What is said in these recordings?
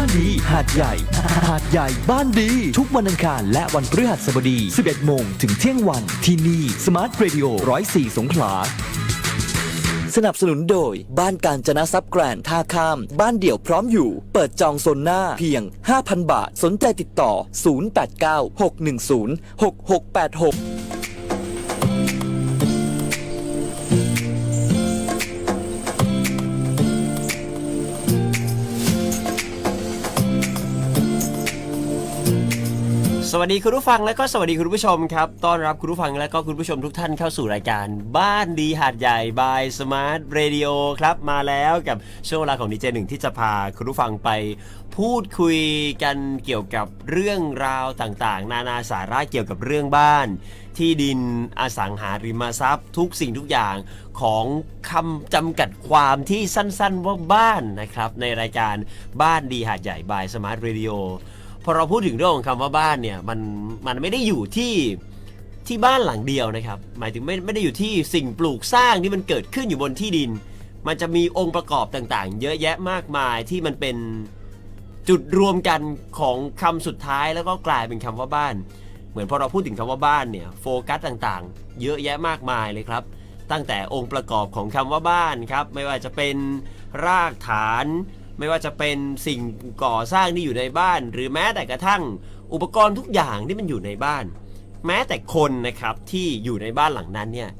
านดี หาดใหญ่ หาดใหญ่บ้านดี ทุกวันอังคารและวันพฤหัสบดี 11 โมงถึงเที่ยงวัน ที่นี่สมาร์ทเรดิโอ104 สงขลา สนับสนุนโดย บ้านการจนะทรัพย์แกรนด์ท่าข้าม บ้านเดี่ยวพร้อมอยู่ เปิดจองโซนหน้าเพียง 5,000 บาท สนใจติดต่อ 089 610 6686 สวัสดีคุณผู้ฟังและก็สวัสดีคุณผู้ชมครับ ต้อนรับคุณผู้ฟังและก็คุณผู้ชมทุกท่านเข้าสู่รายการ บ้านดีหาดใหญ่บายสมาร์ทเรดิโอครับ มาแล้วกับช่วงเวลาของดีเจหนึ่งที่จะพาคุณผู้ฟังไปพูดคุยกันเกี่ยวกับเรื่องราวต่างๆ นานาสาระเกี่ยวกับเรื่องบ้าน ที่ดินอสังหาริมทรัพย์ ทุกสิ่งทุกอย่างของคำจำกัดความที่สั้นๆว่าบ้านนะครับในรายการบ้านดีหาดใหญ่บายสมาร์ทเรดิโอ อเราพูดถึงเรื่องของคำว่าบ้านเนี่ยมันมันไม่ได้อยู่ที่ที่บ้านหลังเดียวนะครับ หมายถึงไม่ไม่ได้อยู่ที่สิ่งปลูกสร้างที่มันเกิดขึ้นอยู่บนที่ดิน มันจะมีองค์ประกอบต่างๆ เยอะแยะมากมายที่มันเป็นจุดรวมกันของคำสุดท้ายแล้วก็กลายเป็นคำว่าบ้าน เหมือนพอเราพูดถึงคำว่าบ้านเนี่ยโฟกัสต่างๆ เยอะแยะมากมายเลยครับ ตั้งแต่องค์ประกอบของคำว่าบ้านครับไม่ว่าจะเป็นรากฐาน ไม่ว่าจะเป็นสิ่งก่อสร้างที่อยู่ในบ้าน หรือแม้แต่กระทั่งอุปกรณ์ทุกอย่างที่มันอยู่ในบ้าน แม้แต่คนนะครับที่อยู่ในบ้านหลังนั้นเนี่ย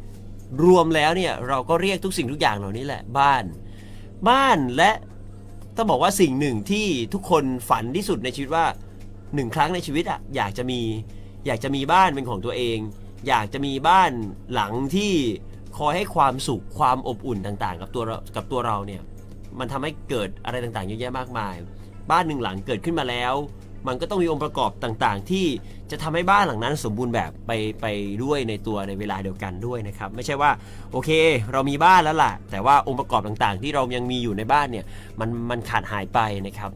รวมแล้วเนี่ยเราก็เรียกทุกสิ่งทุกอย่างเหล่านี้แหละบ้าน บ้านและต้องบอกว่าสิ่งหนึ่งที่ทุกคนฝันที่สุดในชีวิตว่าหนึ่งครั้งในชีวิตอะอยากจะมีอยากจะมีบ้านเป็นของตัวเอง อยากจะมีบ้านหลังที่คอยให้ความสุขความอบอุ่นต่างๆ กับตัวกับตัวเราเนี่ย มันทำให้เกิดอะไรต่างๆเยอะแยะมากมาย บ้านหนึ่งหลังเกิดขึ้นมาแล้ว มันก็ต้องมีองค์ประกอบต่างๆ ที่จะทำให้บ้านหลังนั้นสมบูรณ์แบบไปไปด้วยในตัวในเวลาเดียวกันด้วยนะครับ ไม่ใช่ว่าโอเค เรามีบ้านแล้วล่ะ แต่ว่าองค์ประกอบต่างๆ ที่เรายังมีอยู่ในบ้านเนี่ยมันมันขาดหายไปนะครับ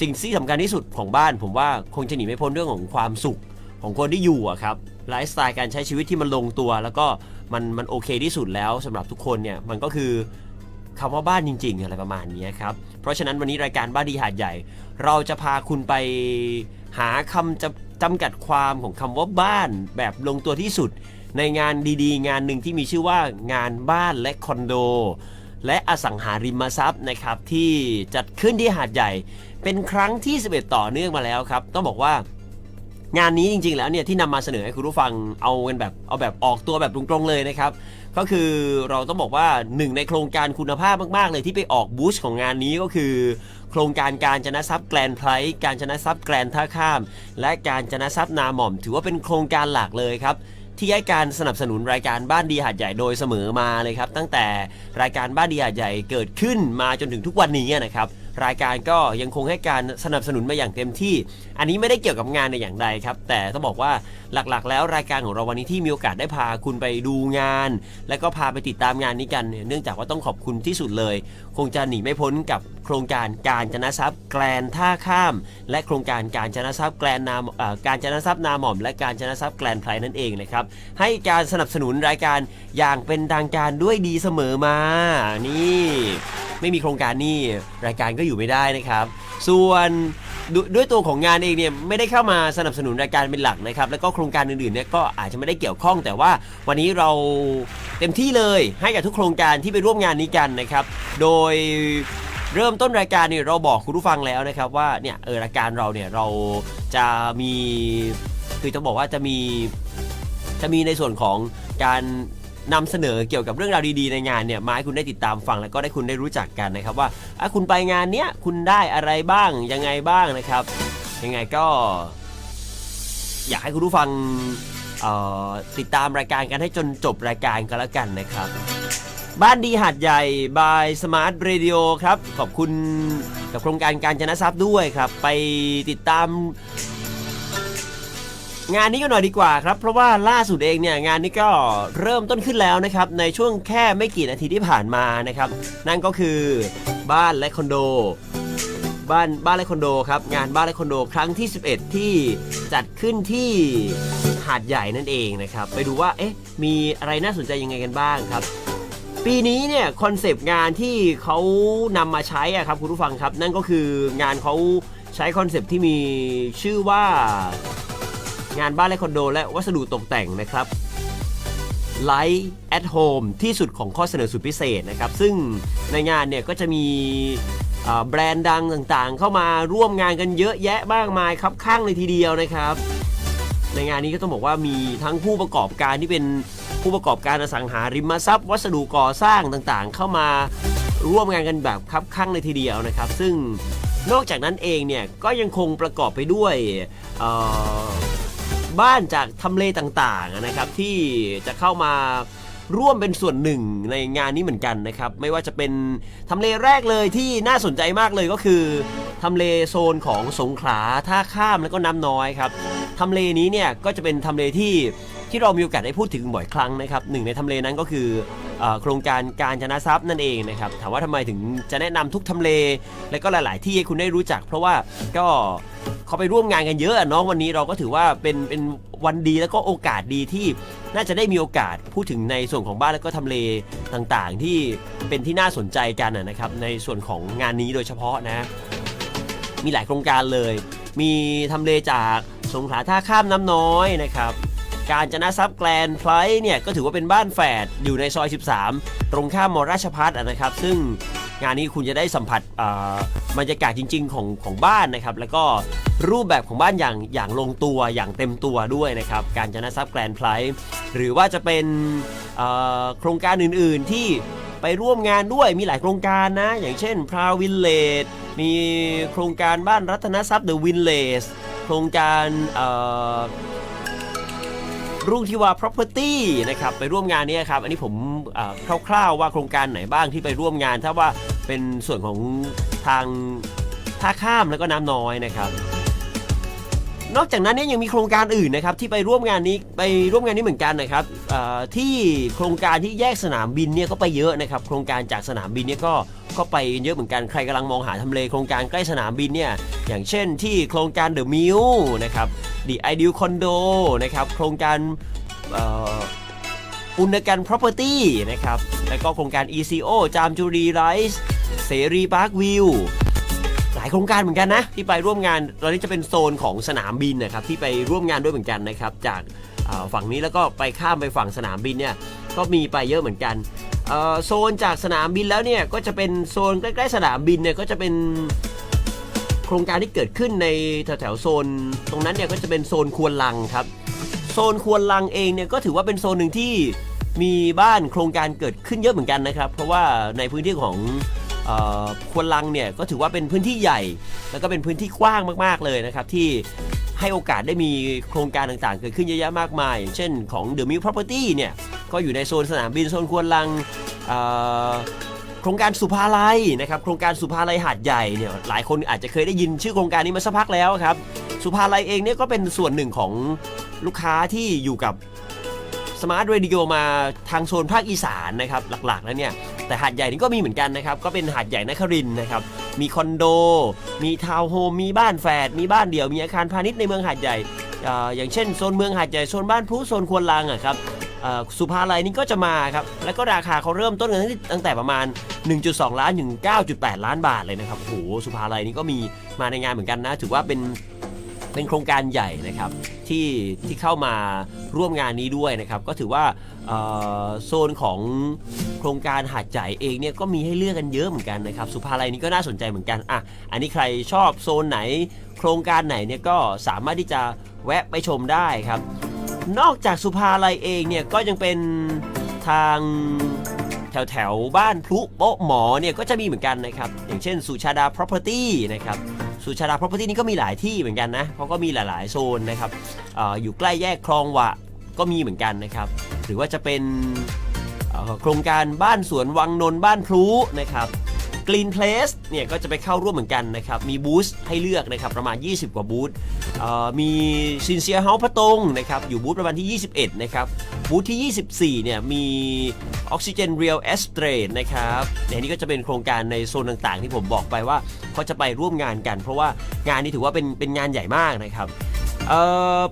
สิ่งที่สำคัญที่สุดของบ้าน ผมว่าคงจะหนีไม่พ้นเรื่องของความสุขของคนที่อยู่อะครับไลฟ์สไตล์การใช้ชีวิตที่มันลงตัว แล้วก็มันมันโอเคที่สุดแล้วสำหรับทุกคนเนี่ยมันก็คือ คำว่าบ้านจริง ๆ อะไรประมาณนี้ครับ เพราะฉะนั้นวันนี้รายการบ้านดีหาดใหญ่ เราจะพาคุณไปหาคำจะจำกัดความของคำว่าบ้านแบบลงตัวที่สุด ในงานดีๆ งานหนึ่งที่มีชื่อว่างานบ้านและคอนโด และอสังหาริมทรัพย์นะครับที่จัดขึ้นที่หาดใหญ่ เป็นครั้งที่ 11 ต่อเนื่องมาแล้วครับ ต้องบอกว่า งานนี้จริงๆ แล้วเนี่ยที่นำมาเสนอให้คุณผู้ฟังเอากันแบบเอาแบบออกตัวแบบตรงๆเลยนะครับ ก็คือเราต้องบอกว่าหนึ่งในโครงการคุณภาพมากๆ เลยที่ไปออกบูชของงานนี้ก็คือ โครงการการจนะทรัพย์แกลนไพร์การจนะทรัพย์แกลนท่าข้าม และการจนะทรัพย์นาหม่อม ถือว่าเป็นโครงการหลักเลยครับที่ให้การสนับสนุนรายการบ้านดีหาดใหญ่โดยเสมอมาเลยครับ ตั้งแต่รายการบ้านดีหาดใหญ่เกิดขึ้นมาจนถึงทุกวันนี้นะครับ รายการก็ยังคงให้การสนับสนุนมาอย่างเต็มที่อันนี้ไม่ได้เกี่ยวกับงานในอย่างใดครับ แต่ต้องบอกว่าหลักๆ แล้วรายการของเราวันนี้ที่มีโอกาสได้พาคุณไปดูงาน แล้วก็พาไปติดตามงานนี้กันเนื่องจากว่าต้องขอบคุณที่สุดเลย คงจะหนีไม่พ้นกับโครงการการจนะทรัพย์แกลนท่าข้าม และโครงการการจนะทรัพย์แกลนนามการจนะทรัพย์นาหม่อม และการจนะทรัพย์แกลนไพรนั่นเองนะครับให้การสนับสนุนรายการอย่างเป็นทางการด้วยดีเสมอมานี่ ไม่มีโครงการนี่รายการก็อยู่ไม่ได้นะครับ ส่วน ดด้วยตัวของงานเองเนี่ยไม่ได้เข้ามาสนับสนุนรายการเป็นหลักนะครับแล้วก็โครงการอื่นๆเนี่ยก็อาจจะไม่ได้เกี่ยวข้อง แต่ว่าวันนี้เราเต็มที่เลยให้กับทุกโครงการที่ไปร่วมงานนี้กันนะครับ โดยเริ่มต้นรายการเนี่ยเราบอกคุณผู้ฟังแล้วนะครับว่าเนี่ยเออรายการเราเนี่ยเราจะมีคือจะบอกว่าจะมีจะมีในส่วนของการ นำเสนอเกี่ยวกับเรื่องราวดีๆในงานเนี่ยมาให้คุณได้ติดตามฟังแล้วก็ได้คุณได้รู้จักกันนะครับว่าอะคุณไปงานเนี้ยคุณได้อะไรบ้างยังไงบ้างนะครับยังไงก็ อยากให้คุณผู้ฟังติดตามรายการกันให้จนจบรายการกันแล้วกันนะครับ บ้านดีหาดใหญ่บายสมาร์ทเรดิโอครับ ขอบคุณกับโครงการการจนะทรัพย์ด้วยครับ ไปติดตาม งานนี้ก็หน่อยดีกว่าครับ เพราะว่าล่าสุดเองเนี่ยงานนี้ก็เริ่มต้นขึ้นแล้วนะครับ ในช่วงแค่ไม่กี่นาทีที่ผ่านมานะครับ นั่นก็คือบ้านและคอนโด บ้านบ้านและคอนโดครับงานบ้านและคอนโดครั้งที่ 11 ที่จัดขึ้นที่หาดใหญ่นั่นเองนะครับ ไปดูว่าเอ๊ะมีอะไรน่าสนใจยังไงกันบ้างครับปีนี้เนี่ยคอนเซปต์งานที่เขานำมาใช้อะครับคุณผู้ฟังครับ นั่นก็คืองานเขาใช้คอนเซปต์ที่มีชื่อว่า งานบ้านและคอนโด และวัสดุตกแต่งนะครับ Light at Home ที่สุดของข้อเสนอสุดพิเศษนะครับ ซึ่งในงานเนี่ยก็จะมีแบรนด์ดังต่างๆ เข้ามาร่วมงานกันเยอะแยะมากมายครับข้างเลยทีเดียวนะครับ ในงานนี้ก็ต้องบอกว่ามีทั้งผู้ประกอบการที่เป็นผู้ประกอบการอสังหาริมทรัพย์ วัสดุก่อสร้างต่างๆ เข้ามาร่วมงานกันแบบครับข้างเลยทีเดียวนะครับ ซึ่งนอกจากนั้นเองเนี่ยก็ยังคงประกอบไปด้วย บ้านจากทำเลต่างๆนะครับที่จะเข้ามาร่วมเป็นส่วนหนึ่งในงานนี้เหมือนกันนะครับ ไม่ว่าจะเป็นทำเลแรกเลยที่น่าสนใจมากเลยก็คือทำเลโซนของสงขลาท่าข้ามแล้วก็น้ำน้อยครับทำเลนี้เนี่ยก็จะเป็นทำเลที่ที่เรามีโอกาสได้พูดถึงบ่อยครั้งนะครับหนึ่งในทำเลนั้นก็คือ โครงการการชนะทรัพย์นั่นเองนะครับถามว่าทำไมถึงจะแนะนำทุกทำเล และก็หลาย ๆ ที่ให้คุณได้รู้จัก เพราะว่าก็เขาไปร่วมงานกันเยอะอะเนาะวันนี้เราก็ถือว่าเป็นเป็นวันดีแล้วก็โอกาสดีที่น่าจะได้มีโอกาสพูดถึงในส่วนของบ้านแล้วก็ทำเลต่างๆ ที่เป็นที่น่าสนใจกันนะครับ ในส่วนของงานนี้โดยเฉพาะนะมีหลายโครงการเลย มีทำเลจากสงขลาท่าข้ามน้ำน้อยนะครับ การจนะทรัพย์แกลนไพรเนี่ยก็ถือว่าเป็นบ้านแฝดอยู่ในซอย 13 ตรงข้ามมอราชพัฒน์อะนะครับ ซึ่งงานนี้คุณจะได้สัมผัสบรรยากาศจริง ๆ ของของบ้านนะครับ แล้วก็รูปแบบของบ้านอย่างอย่างลงตัวอย่างเต็มตัวด้วยนะครับ การจนะทรัพย์แกลนไพรหรือว่าจะเป็นโครงการอื่น ๆ ที่ไปร่วมงานด้วยมีหลายโครงการนะ อย่างเช่นพราววิลเลจมีโครงการบ้านรัตนทรัพย์เดอะวินเลสโครงการ รุ่งที่ว่า property นะครับไปร่วมงานนี้ครับ อันนี้ผมคร่าวๆว่าโครงการไหนบ้างที่ไปร่วมงาน ถ้าว่าเป็นส่วนของทางท่าข้ามแล้วก็น้ำน้อยนะครับ นอกจากนั้นเนี่ยยังมีโครงการอื่นนะครับที่ไปร่วมงานนี้ไปร่วมงานนี้เหมือนกันนะครับที่โครงการที่แยกสนามบินเนี่ยก็ไปเยอะนะครับ โครงการจากสนามบินเนี่ยก็ก็ไปเยอะเหมือนกันใครกำลังมองหาทำเลโครงการใกล้สนามบินเนี่ยอย่างเช่นที่โครงการเดอะมิลนะครับ The Ideal Condo นะครับ โครงการอุณกัน Property นะครับ แล้วก็โครงการ ECO จามจุรีไรส์เสรีพาร์ควิวหลายโครงการเหมือนกันนะ ที่ไปร่วมงานตอนนี้จะเป็นโซนของสนามบินนะครับ ที่ไปร่วมงานด้วยเหมือนกันนะครับ จากฝั่งนี้แล้วก็ไปข้ามไปฝั่งสนามบินเนี่ยก็มีไปเยอะเหมือนกันโซนจากสนามบินแล้วเนี่ยก็จะเป็นโซนใกล้ๆสนามบินเนี่ยก็จะเป็น ครงการที่เกิดขึ้นในแถวๆโซน ตรงนั้นเนี่ยก็จะเป็นโซนควนลังครับ โซนควนลังเองเนี่ยก็ถือว่าเป็นโซนหนึ่งที่มีบ้านโครงการเกิดขึ้นเยอะเหมือนกันนะครับ เพราะว่าในพื้นที่ของออควนลังเนี่ยก็ถือว่าเป็นพื้นที่ใหญ่ แล้วก็เป็นพื้นที่กว้างมากๆเลยนะครับที่ให้โอกาสได้มีโครงการต่างๆ เกิดขึ้นเยอะแยะมากมายอย่างเช่นของ The Mill Property เนี่ยก็อยู่ในโซนสนามบินโซนควนลัง โครงการสุภาลัยนะครับโครงการสุภาลัยหาดใหญ่เนี่ยหลายคนอาจจะเคยได้ยินชื่อโครงการนี้มาสักพักแล้วครับสุภาลัยเองเนี่ยก็เป็นส่วนหนึ่งของลูกค้าที่อยู่กับสมาร์ทเรดิโอมาทางโซนภาคอีสานนะครับหลักๆแล้วเนี่ยแต่หาดใหญ่นี่ก็มีเหมือนกันนะครับก็เป็นหาดใหญ่นครินนะครับมีคอนโด มีทาวน์โฮมมีบ้านแฝดมีบ้านเดี่ยวมีอาคารพาณิชย์ในเมืองหาดใหญ่อย่างเช่นโซนเมืองหาดใหญ่โซนบ้านพลุโซนควนลังอะครับ สุภาลัยนี่ก็จะมาครับ แล้วก็ราคาเขาเริ่มต้นกันตั้งแต่ประมาณ 1.2 ล้านถึง 9.8 ล้านบาทเลยนะครับโอ้โหสุภาลัยนี่ก็มีมาในงานเหมือนกันนะ ถือว่าเป็นเป็นโครงการใหญ่นะครับที่ที่เข้ามาร่วมงานนี้ด้วยนะครับ ก็ถือว่าโซนของโครงการหาดใหญ่เองเนี่ยก็มีให้เลือกกันเยอะเหมือนกันนะครับ สุภาลัยนี้ก็น่าสนใจเหมือนกันอะอันนี้ใครชอบโซนไหน โครงการไหนเนี่ยก็สามารถที่จะแวะไปชมได้ครับ นอกจากสุภาลัยเองเนี่ยก็ยังเป็นทางแถวแถวบ้านพลุโป๊ะหมอเนี่ยก็จะมีเหมือนกันนะครับ อย่างเช่นสุชาดา property นะครับสุชาดา property นี่ก็มีหลายที่เหมือนกันนะเขาก็มีหลาย ๆ โซนนะครับออยู่ใกล้แยกคลองวะก็มีเหมือนกันนะครับ หรือว่าจะเป็นโครงการบ้านสวนวังนนบ้านพลุนะครับ Green Place เนี่ยก็จะไปเข้าร่วมเหมือนกันนะครับ มีบูธให้เลือกนะครับประมาณ 20 กว่าบูธมีซินเซียเฮาพระตงนะครับอยู่บูธประมาณที่ 21 นะครับ บูธที่ 24 เนี่ยมีออกซิเจนเรียลเอสเตรดนะครับในนี้ก็จะเป็นโครงการในโซนต่างๆ ที่ผมบอกไปว่าเขาจะไปร่วมงานกัน เพราะว่างานนี้ถือว่าเป็นเป็นงานใหญ่มากนะครับ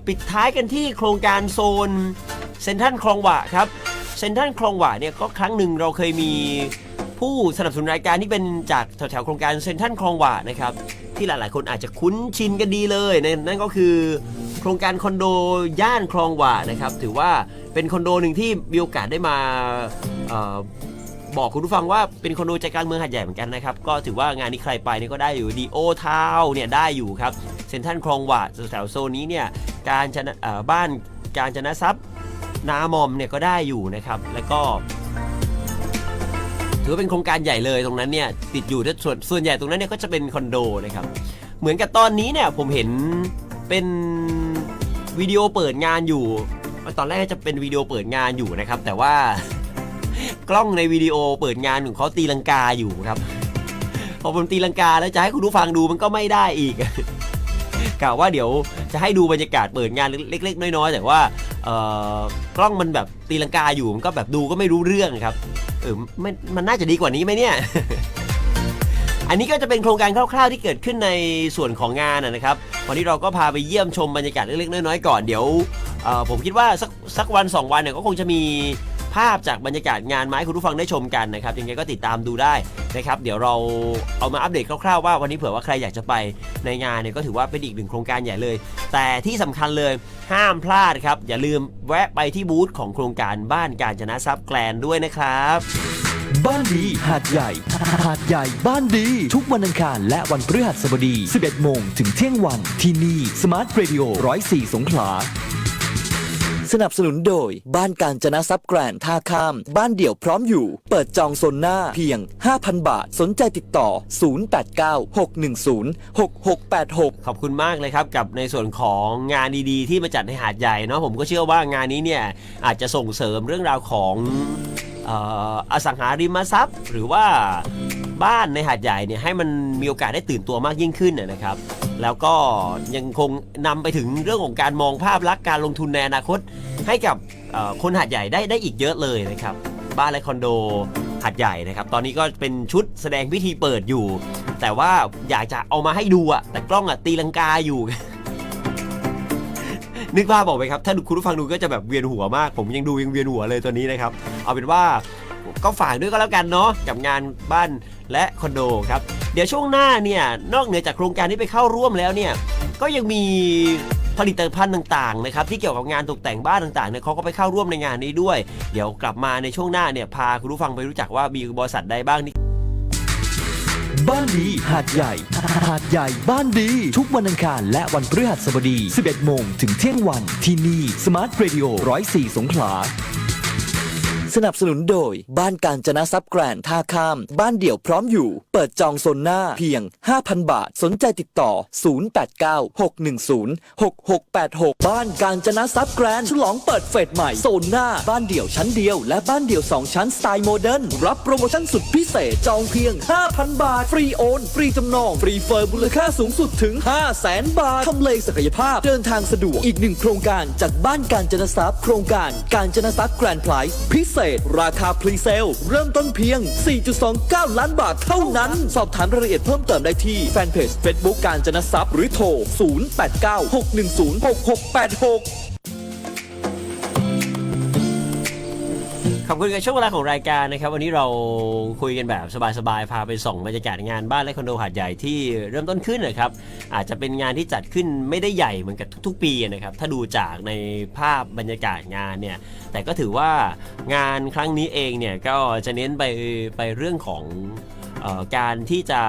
ปิดท้ายกันที่โครงการโซนเซนทรัลคลองหวะครับเซนทรัลคลองหวานเนี่ยก็ครั้งหนึ่งเราเคยมี ผู้สนับสนุนรายการที่เป็นจากแถวๆโครงการเซนทรัลคลองหวานะครับที่หลายๆ คนอาจจะคุ้นชินกันดีเลยนั่นก็คือ โครงการคอนโดย่านคลองหวานะครับถือว่าเป็นคอนโดหนึ่งที่มีโอกาสได้มาออบอกคุณผู้ฟังว่าเป็นคอนโดใจกลางเมืองหัดใหญ่เหมือนกันนะครับ ก็ถือว่างานนี้ใครไปนี่ก็ได้อยู่ดีโอทาวเนี่ยได้อยู่ครับเซ็นทรัลคลองหวาดแถวๆโซนนี้เนี่ยการชนะบ้านการชนะทรัพย์นามอมเนี่ยก็ได้อยู่นะครับ แล้วก็ ถือว่าเป็นโครงการใหญ่เลยตรงนั้นเนี่ยติดอยู่ส่วนส่วนใหญ่ตรงนั้นเนี่ยก็จะเป็นคอนโดนะครับเหมือนกับตอนนี้เนี่ยผมเห็นเป็นวิดีโอเปิดงานอยู่ ตอนแรกจะเป็นวิดีโอเปิดงานอยู่นะครับ แต่ว่ากล้องในวิดีโอเปิดงานของเขาตีลังกาอยู่ครับ พอผมตีลังกาแล้วจะให้คุณผู้ฟังดูมันก็ไม่ได้อีกกล่าวว่าเดี๋ยวจะให้ดูบรรยากาศเปิดงานเล็ก ๆ น้อยๆแต่ว่าเอ่อกล้องมันแบบตีลังกาอยู่มันก็แบบดูก็ไม่รู้เรื่องครับ เออมันมันน่าจะดีกว่านี้ไหมเนี่ย อันนี้ก็จะเป็นโครงการคร่าวๆ ที่เกิดขึ้นในส่วนของงานนะครับ วันนี้เราก็พาไปเยี่ยมชมบรรยากาศเล็กๆน้อยๆก่อนเดี๋ยวผมคิดว่าสักสักวันสองวันเนี่ยก็คงจะมี ภาพจากบรรยากาศงานไมาให้คุณผู้ฟังได้ชมกันนะครับยังไงก็ติดตามดูได้นะครับเดี๋ยวเราเอามาอัปเดตคร่าวๆว่าวันนี้เผื่อว่าใครอยากจะไปในงานเนี่ยก็ถือว่าเป็นอีกหนึ่งโครงการใหญ่เลย แต่ที่สำคัญเลยห้ามพลาดครับ อย่าลืมแวะไปที่บูธของโครงการบ้านการจนะทรัพย์แกลนด้วยนะครับบ้านดีหาดใหญ่ หาดใหญ่บ้านดี ทุกวันอังคารและวันพฤหัสบดี 11 โมงถึงเที่ยงวันที่นี่สมาร์ทเรดิโอ104 สงขลา สนับสนุนโดย บ้านการจนะทรัพย์แกรนท่าข้าม บ้านเดี่ยวพร้อมอยู่ เปิดจองโซนหน้าเพียง 5,000 บาท สนใจติดต่อ 089-610-6686 ขอบคุณมากเลยครับ กับในส่วนของงานดีๆ ที่มาจัดในหาดใหญ่เนาะผมก็เชื่อว่างานนี้เนี่ยอาจจะส่งเสริมเรื่องราวของอสังหาริมทรัพย์ หรือว่าบ้านในหาดใหญ่เนี่ยให้มันมีโอกาสได้ตื่นตัวมากยิ่งขึ้นนนะครับ แล้วก็ยังคงนำไปถึงเรื่องของการมองภาพลักษณ์การลงทุนในอนาคต ให้กับคนหาดใหญ่ได้ได้อีกเยอะเลยนะครับ บ้านและคอนโดหาดใหญ่นะครับ ตอนนี้ก็เป็นชุดแสดงพิธีเปิดอยู่ แต่ว่าอยากจะเอามาให้ดูอะแต่กล้องอะตีลังกาอยู่ นึกภาพบอกไหมครับ ถ้าคุณผู้ฟังดูก็จะแบบเวียนหัวมาก ผมยังดูยังเวียนหัวเลยตัวนี้นะครับ เอาเป็นว่าก็ฝากด้วยก็แล้วกันเนาะกับงานบ้านและคอนโดครับ เดี๋ยวช่วงหน้าเนี่ยนอกเหนือจากโครงการที่ไปเข้าร่วมแล้วเนี่ยก็ยังมีผลิตภัณฑ์ต่างๆนะครับที่เกี่ยวกับงานตกแต่งบ้านต่างๆเนี่ยเขาก็ไปเข้าร่วมในงานนี้ด้วย เดี๋ยวกลับมาในช่วงหน้าเนี่ยพาคุณผู้ฟังไปรู้จักว่ามีบริษัทใดบ้างที่บ้านดีหาดใหญ่ หาดใหญ่บ้านดี ทุกวันอังคารและวันพฤหัสบดี 11 โมงถึงเที่ยงวันที่นี่สมาร์ทเรดิโอ104 สงขลา สนับสนุนโดย บ้านการจนะทรัพย์แกรนท่าข้าม บ้านเดี่ยวพร้อมอยู่ เปิดจองโซนหน้าเพียง 5,000 บาท สนใจติดต่อ 089-610-6686 บ้านการจนะทรัพย์แกรนฉลองเปิดเฟสใหม่โซนหน้า บ้านเดี่ยวชั้นเดียว และบ้านเดี่ยว 2 ชั้นสไตล์โมเดิร์นรับโปรโมชั่นสุดพิเศษจองเพียง 5,000 บาท ฟรีโอนฟรีจำนองฟรีเฟอร์มูลค่าสูงสุดถึง 500,000 บาททำเลศักยภาพเดินทางสะดวกอีกหนึ่งโครงการจากบ้านการจนทรัพย์โครงการการจนทรัพย์แกรนด์ไพรส์พิเศษ ราคาพรีเซล เริ่มต้นเพียง 4.29 ล้านบาทเท่านั้น สอบถามรายละเอียดเพิ่มเติมได้ที่แฟนเพจ Facebook การจนทรัพย์หรือโทร 0896106686 ขอบคุณกับช่วงเวลาของรายการนะครับ วันนี้เราคุยกันแบบสบายๆ พาไปส่องบรรยากาศงานบ้านและคอนโดหาดใหญ่ที่เริ่มต้นขึ้นนะครับ อาจจะเป็นงานที่จัดขึ้นไม่ได้ใหญ่เหมือนกับทุกๆ ปีนะครับ ถ้าดูจากในภาพบรรยากาศงานเนี่ย แต่ก็ถือว่างานครั้งนี้เองเนี่ยก็จะเน้นไปไปเรื่องของ การที่จะ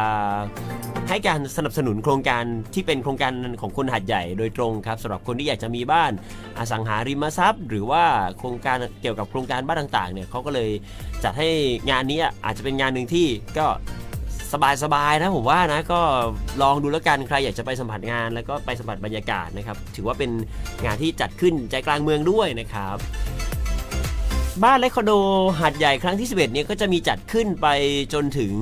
ให้การสนับสนุนโครงการที่เป็นโครงการของคนหาดใหญ่โดยตรงครับสำหรับคนที่อยากจะมีบ้านอสังหาริมทรัพย์ หรือว่าโครงการเกี่ยวกับโครงการบ้านต่างๆเนี่ยเขาก็เลยจัดให้งานนี้อาจจะเป็นงานหนึ่งที่ก็สบายๆนะผมว่านะก็ลองดูแล้วกันใครอยากจะไปสัมผัสงาน แล้วก็ไปสัมผัสบรรยากาศนะครับ ถือว่าเป็นงานที่จัดขึ้นใจกลางเมืองด้วยนะครับ บ้านและคอนโดหาดใหญ่ครั้งที่ 11 เนี่ยก็จะมีจัดขึ้นไปจนถึง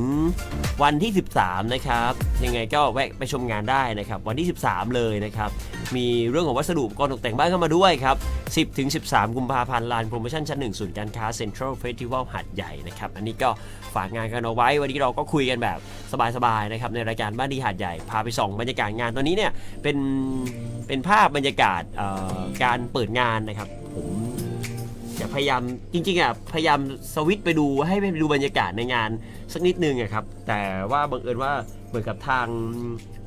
วันที่ 13 นะครับ ยังไงก็แวะไปชมงานได้นะครับ วันที่ 13 เลยนะครับ มีเรื่องของวัสดุอุปกรณ์ตกแต่งบ้านเข้ามาด้วยครับ 10ถึง13 กุมภาพันธ์ลานโปรโมชั่นชั้น 1 ศูนย์การค้าเซ็นทรัลเฟสติวัลหาดใหญ่นะครับ อันนี้ก็ฝากงานกันเอาไว้ วันนี้เราก็คุยกันแบบสบายๆนะครับในรายการบ้านดีหาดใหญ่พาไปส่องบรรยากาศงานตัวนี้เนี่ยเป็นเป็นภาพบรรยากาศการเปิดงานนะครับผม จะพยายามจริงๆอะพยายามสวิตไปดูให้ไปดูบรรยากาศในงานสักนิดนึงอะครับแต่ว่าบังเอิญว่าเหมือนกับทาง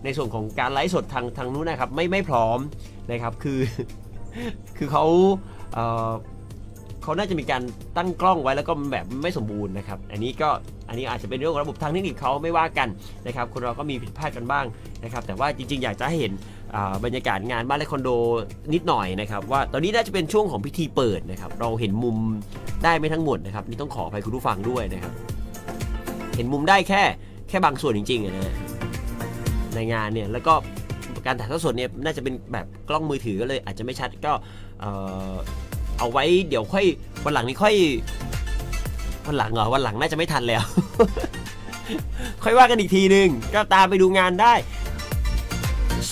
ในส่วนของการไลฟ์สดทางทางนู้นนะครับไม่ไม่พร้อมนะครับคือ คือเขาเเขาน่าจะมีการตั้งกล้องไว้แล้วก็แบบไม่สมบูรณ์นะครับ อันนี้ก็อันนี้อาจจะเป็นเรื่องของระบบทางเทคนิคเขาไม่ว่ากันนะครับ คนเราก็มีผิดพลาดกันบ้างนะครับ แต่ว่าจริง ๆ อยากจะให้เห็น บรรยากาศงานบ้านและคอนโดนิดหน่อยนะครับว่าตอนนี้น่าจะเป็นช่วงของพิธีเปิดนะครับเราเห็นมุมได้ไม่ทั้งหมดนะครับนี่ต้องขออภัยคุณผู้ฟังด้วยนะครับ เห็นมุมได้แค่แค่บางส่วนจริงๆนะในงานเนี่ยแล้วก็การถ่ายทอดสดเนี่ยน่าจะเป็นแบบกล้องมือถือก็เลย อาจจะไม่ชัดก็เอ่อเอาไว้เดี๋ยวค่อยวันหลังนี้ค่อยวันหลังเหรอวันหลังน่าจะไม่ทันแล้ว ค่อยว่ากันอีกทีนึงก็ตามไปดูงานได้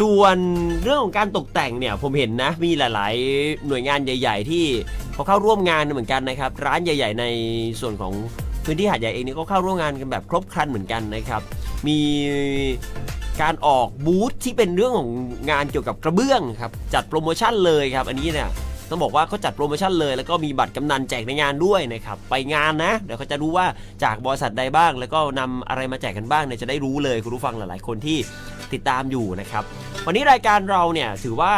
ส่วนเรื่องของการตกแต่งเนี่ยผมเห็นนะ มีหลายๆ หน่วยงานใหญ่ ๆ ที่เขาเข้าร่วมงานเหมือนกันนะครับ ร้านใหญ่ ๆ ในส่วนของพื้นที่หาดใหญ่เองนี่ก็เข้าร่วมงานกันแบบครบครันเหมือนกันนะครับ มีการออกบูธที่เป็นเรื่องของงานเกี่ยวกับกระเบื้องครับจัดโปรโมชั่นเลยครับ อันนี้เนี่ย ต้องบอกว่าเขาจัดโปรโมชั่นเลย แล้วก็มีบัตรกำนันแจกในงานด้วยนะครับไปงานนะ เดี๋ยวเขาจะรู้ว่าจากบริษัทใดบ้าง แล้วก็นำอะไรมาแจกกันบ้างเนี่ยจะได้รู้เลยคุณผู้ฟังหลาย ๆ คนที่ติดตามอยู่นะครับวันนี้รายการเราเนี่ยถือว่า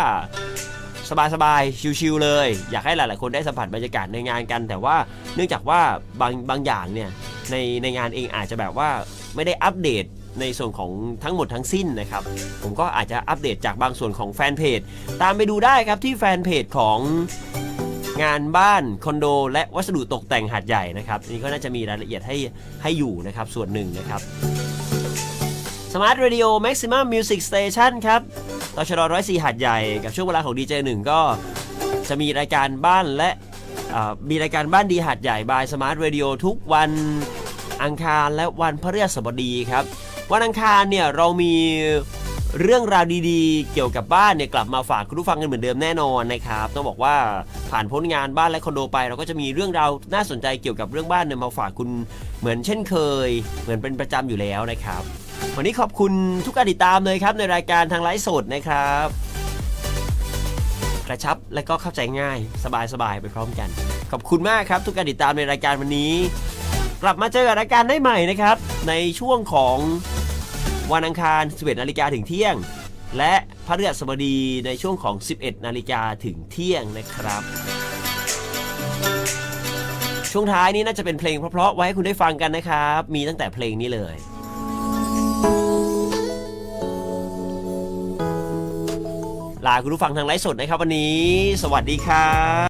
สบายๆ ชิวๆ เลย อยากให้หลาย ๆ คนได้สัมผัสบรรยากาศในงานกัน แต่ว่าเนื่องจากว่าบางบางอย่างเนี่ยในในงานเองอาจจะแบบว่าไม่ได้อัปเดต ในส่วนของทั้งหมดทั้งสิ้นนะครับ ผมก็อาจจะอัปเดตจากบางส่วนของแฟนเพจ ตามไปดูได้ครับที่แฟนเพจของงานบ้านคอนโด และวัสดุตกแต่งหาดใหญ่นะครับนี่ก็น่าจะมีรายละเอียดให้ให้อยู่นะครับส่วนหนึ่งนะครับ Smart Radio Maximum Music Station ครับตชดร้อยสี่หาดใหญ่กับช่วงเวลาของดีเจหนึ่งก็จะมีรายการบ้านและมีรายการบ้านดีหาดใหญ่บาย Smart Radio ทุกวันอังคารและวันพฤหัสบดีครับ วันอังคารเนี่ยเรามีเรื่องราวดีๆ เกี่ยวกับบ้านเนี่ยกลับมาฝากคุณผู้ฟังกันเหมือนเดิมแน่นอนนะครับต้องบอกว่าผ่านพ้นงานบ้านและคอนโดไป เราก็จะมีเรื่องราวน่าสนใจเกี่ยวกับเรื่องบ้านเนี่ยมาฝากคุณเหมือนเช่นเคย เหมือนเป็นประจำอยู่แล้วนะครับ วันนี้ขอบคุณทุกการติดตามเลยครับในรายการทางไลฟ์สดนะครับ กระชับและก็เข้าใจง่ายสบายๆไปพร้อมกัน ขอบคุณมากครับ ทุกการติดตามในรายการวันนี้ กลับมาเจอกับรายการได้ใหม่นะครับ ในช่วงของ วันอังคาร 11นาฬิกาถึงเที่ยง และพระฤหัสบดีในช่วงของ 11นาฬิกาถึงเที่ยงนะครับ ช่วงท้ายนี้น่าจะเป็นเพลงเพราะๆไว้ให้คุณได้ฟังกันนะครับ มีตั้งแต่เพลงนี้เลยลาคุณผู้ฟังทางไลฟ์สดนะครับวันนี้ สวัสดีครับ